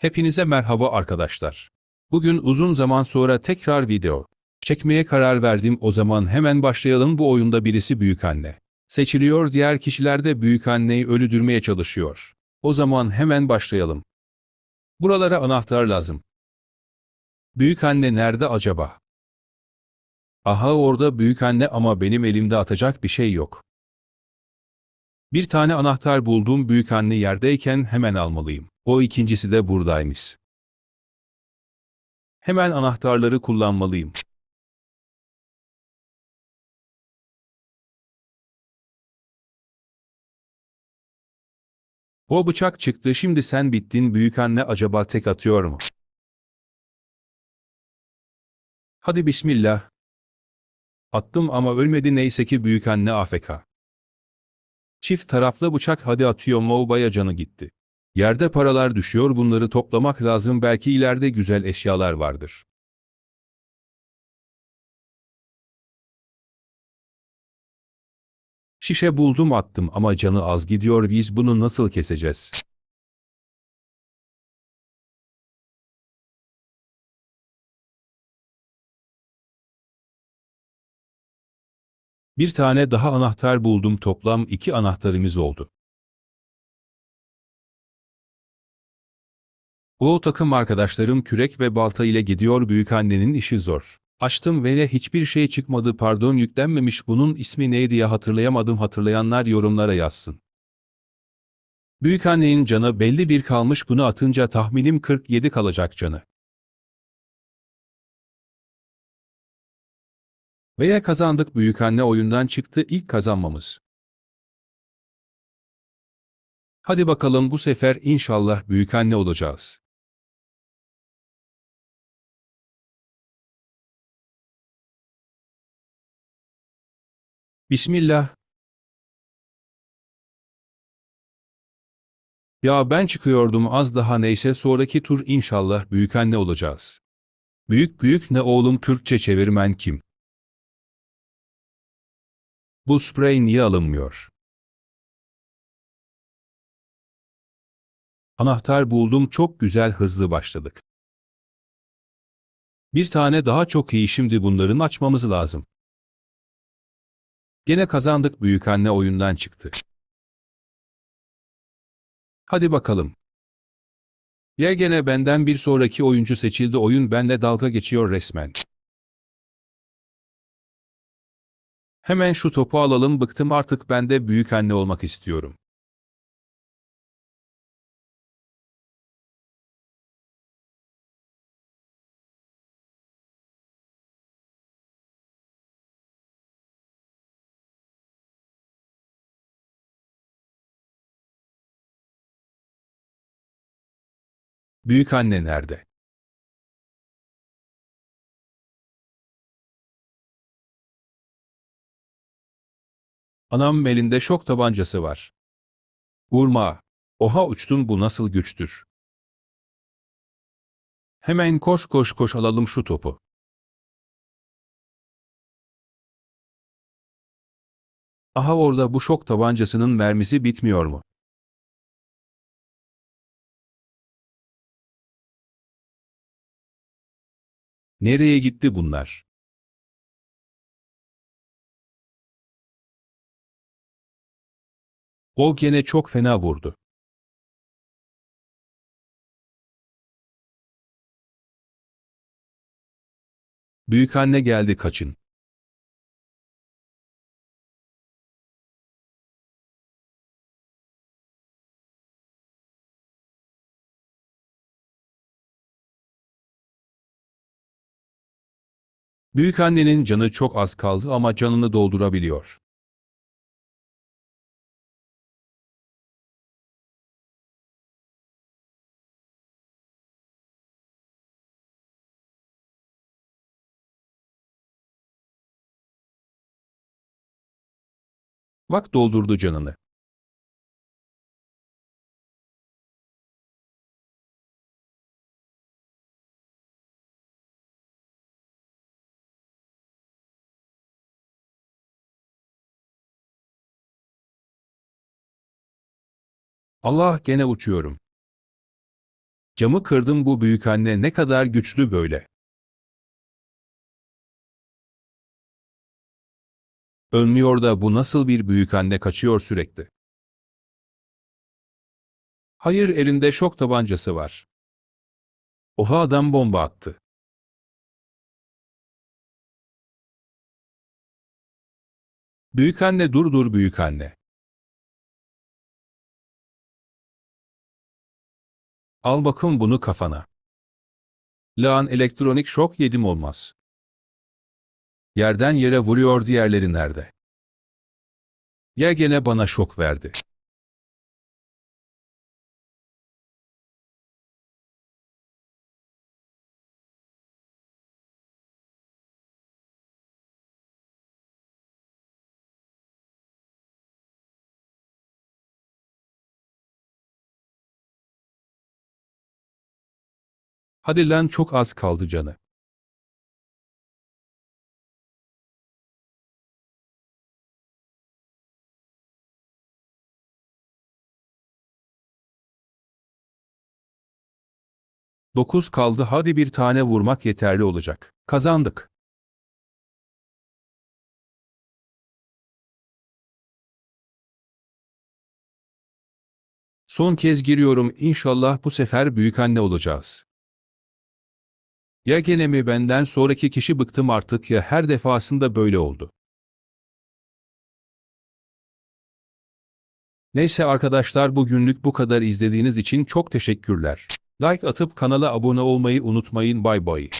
Hepinize merhaba arkadaşlar. Bugün uzun zaman sonra tekrar video çekmeye karar verdim o zaman hemen başlayalım bu oyunda birisi büyükanne. Seçiliyor diğer kişiler de büyükanneyi öldürmeye çalışıyor. O zaman hemen başlayalım. Buralara anahtar lazım. Büyükanne nerede acaba? Aha orada büyükanne ama benim elimde atacak bir şey yok. Bir tane anahtar buldum büyükanne yerdeyken hemen almalıyım. O ikincisi de buradaymış. Hemen anahtarları kullanmalıyım. O bıçak çıktı şimdi sen bittin büyükanne acaba tek atıyor mu? Hadi bismillah. Attım ama ölmedi neyse ki büyükanne AFK. Çift taraflı bıçak hadi atıyor Moğbaya canı gitti. Yerde paralar düşüyor bunları toplamak lazım belki ileride güzel eşyalar vardır. Şişe buldum attım ama canı az gidiyor biz bunu nasıl keseceğiz? Bir tane daha anahtar buldum toplam iki anahtarımız oldu. O takım arkadaşlarım kürek ve balta ile gidiyor büyükannenin işi zor. Açtım ve hiçbir şey çıkmadı pardon yüklenmemiş bunun ismi neydi ya hatırlayamadım hatırlayanlar yorumlara yazsın. Büyükannenin canı belli bir kalmış bunu atınca tahminim 47 kalacak canı. Veya kazandık büyükanne oyundan çıktı ilk kazanmamız. Hadi bakalım bu sefer inşallah büyükanne olacağız. Bismillah. Ya ben çıkıyordum az daha neyse sonraki tur inşallah büyükanne olacağız. Büyük büyük ne oğlum Türkçe çevirmen kim? Bu sprey niye alınmıyor? Anahtar buldum çok güzel hızlı başladık. Bir tane daha çok iyi şimdi bunların açmamız lazım. Gene kazandık büyükanne oyundan çıktı. Hadi bakalım. Ya gene benden bir sonraki oyuncu seçildi oyun benle dalga geçiyor resmen. Hemen şu topu alalım bıktım artık ben de büyük anne olmak istiyorum. Büyük anne nerede? Anam elinde şok tabancası var. Vurma. Oha uçtun bu nasıl güçtür. Hemen koş koş koş alalım şu topu. Aha orada bu şok tabancasının mermisi bitmiyor mu? Nereye gitti bunlar? O gene çok fena vurdu. Büyükanne geldi kaçın. Büyükannenin canı çok az kaldı ama canını doldurabiliyor. Bak doldurdu canını. Allah gene uçuyorum. Camı kırdım bu büyük anne ne kadar güçlü böyle. Ölmüyor da bu nasıl bir büyük anne kaçıyor sürekli. Hayır elinde şok tabancası var. Oha adam bomba attı. Büyük anne dur dur büyük anne. Al bakın bunu kafana. Lan elektronik şok yedim olmaz. Yerden yere vuruyor diğerleri nerede? Ya gene bana şok verdi. Hadi lan çok az kaldı canı. Dokuz kaldı hadi bir tane vurmak yeterli olacak. Kazandık. Son kez giriyorum inşallah bu sefer büyük anne olacağız. Ya gene mi benden sonraki kişi bıktım artık ya her defasında böyle oldu. Neyse arkadaşlar bugünlük bu kadar izlediğiniz için çok teşekkürler. Like atıp kanala abone olmayı unutmayın bay bay.